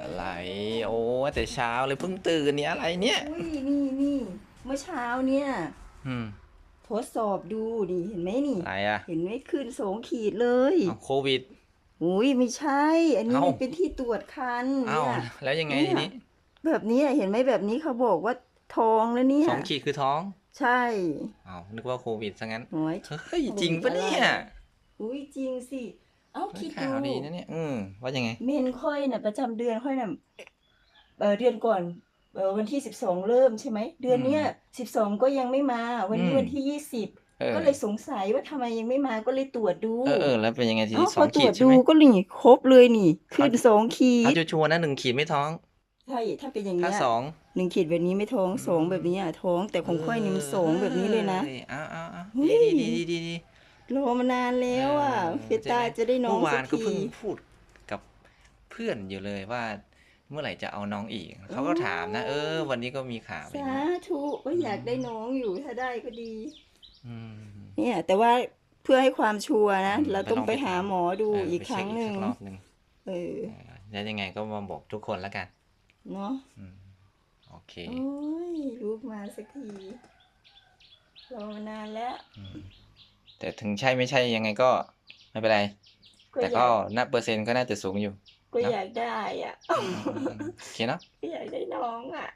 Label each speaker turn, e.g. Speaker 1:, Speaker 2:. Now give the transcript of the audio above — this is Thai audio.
Speaker 1: อะไร โอ้แต่เช้าเลยเพิ่งตื่นเนี่ยอะไรเนี่ย
Speaker 2: อุ้ยนี่นี่เมื่อเช้าเนี่ย
Speaker 1: อืม
Speaker 2: ทดสอบดูนี่เห็นไหมนี่
Speaker 1: อะไรอะ
Speaker 2: เห็นไหมขึ้นสองขีดเลย
Speaker 1: เอาโควิด
Speaker 2: อุ้ยไม่ใช่ อันนี้
Speaker 1: เอ้า
Speaker 2: มันเป็นที่ตรวจคัน
Speaker 1: เอ้า
Speaker 2: เนี่ย
Speaker 1: แล้วยังไง
Speaker 2: เนี่
Speaker 1: ที
Speaker 2: ย
Speaker 1: นี้
Speaker 2: แบบนี้เห็นไหมแบบนี้เขาบอกว่าท้องแล้วเนี่ย
Speaker 1: สองขีดคือท้อง
Speaker 2: ใช่
Speaker 1: อ้าวนึกว่าโควิดซะงั้น
Speaker 2: โอ้ย
Speaker 1: เฮ้ย จริงปะเนี่ย
Speaker 2: อุ้ยจริงสิเอ้า
Speaker 1: เฮ้ย
Speaker 2: คิด
Speaker 1: ข่า
Speaker 2: ดู
Speaker 1: วดีนะเนี่ยอืมว่ายังไง
Speaker 2: เมนค่อยน่ะประจำเดือนค่อยน่ะเออเดือนก่อนเออวันที่สิบสองเริ่มใช่ไหม เดือนเนี้ยสิบสองก็ยังไม่มา วันนี้
Speaker 1: อืม
Speaker 2: วันที่ยี่สิบ
Speaker 1: เออ
Speaker 2: ก็เลยสงสัยว่าทำไมยังไม่มาก็เลยตรวจดู
Speaker 1: เออเออแล้วเป็นยังไงที
Speaker 2: เอ้า
Speaker 1: นี้ส
Speaker 2: พ
Speaker 1: อ
Speaker 2: องตร
Speaker 1: ขี
Speaker 2: ว
Speaker 1: ด
Speaker 2: จ
Speaker 1: ใช่
Speaker 2: ดู
Speaker 1: ไหม
Speaker 2: ก็นี่ครบเลยนี่ ขึ้นสองขี
Speaker 1: เอา
Speaker 2: ด
Speaker 1: ชัวร์ๆนะหนึ่งขีดไม่ท้อง
Speaker 2: ใช่ถ้าเป็นอย่าง
Speaker 1: ถ้า
Speaker 2: เงี้ย
Speaker 1: สอง
Speaker 2: หนึ่งขีดแบบนี้ไม่ท้องสองแบบนี้อะท้อง แต่ของค่อยนี่มันสองแบบนี้เลยนะ
Speaker 1: อ้เอาเอาเอา
Speaker 2: เฮ้
Speaker 1: ดี
Speaker 2: ย
Speaker 1: ดีดีดีดี
Speaker 2: รอมานานแล้วอะ
Speaker 1: ออ
Speaker 2: เฟตาจะได้น้อง
Speaker 1: เมื่อวา
Speaker 2: สั
Speaker 1: น
Speaker 2: ก
Speaker 1: ก็
Speaker 2: ที
Speaker 1: เพิ่งพูดกับเพื่อนอยู่เลยว่า เมื่อไหร่จะเอาน้องอีกเขาก็ถามนะ เออ วันนี้ก็มีข่าวอย่าง
Speaker 2: สา
Speaker 1: นี้
Speaker 2: ธุก็อยากได้น้องอยู่ถ้าได้ก็ดี
Speaker 1: อืม
Speaker 2: เนี่ย แต่ว่าเพื่อให้ความชัวร์นะ
Speaker 1: อืม
Speaker 2: เราต้อง
Speaker 1: ก็
Speaker 2: ไปหาหมอดู
Speaker 1: เอี
Speaker 2: ก
Speaker 1: ไป
Speaker 2: ครั้งหนึ่ง
Speaker 1: เช็คอีกสักรอบหนึ่ง
Speaker 2: เออ
Speaker 1: เออแล้วยังไงก็มาบอกทุกคนแล้วกัน
Speaker 2: เนาะ
Speaker 1: อืมโอเค
Speaker 2: โอ้ยลูกมาสักทีรอมานานแล้ว
Speaker 1: อืม แต่ถึงใช่ไม่ใช่ยังไงก็ไม่เป็นไร
Speaker 2: ก็
Speaker 1: แต่
Speaker 2: อ
Speaker 1: ก็
Speaker 2: ยาก
Speaker 1: นับเปอร์เซ็นต์ก็น่าจะสูงอยู่
Speaker 2: ก็อยากได้อะ
Speaker 1: อืมโอเคเนาะ
Speaker 2: ก็อยากได้น้องอะ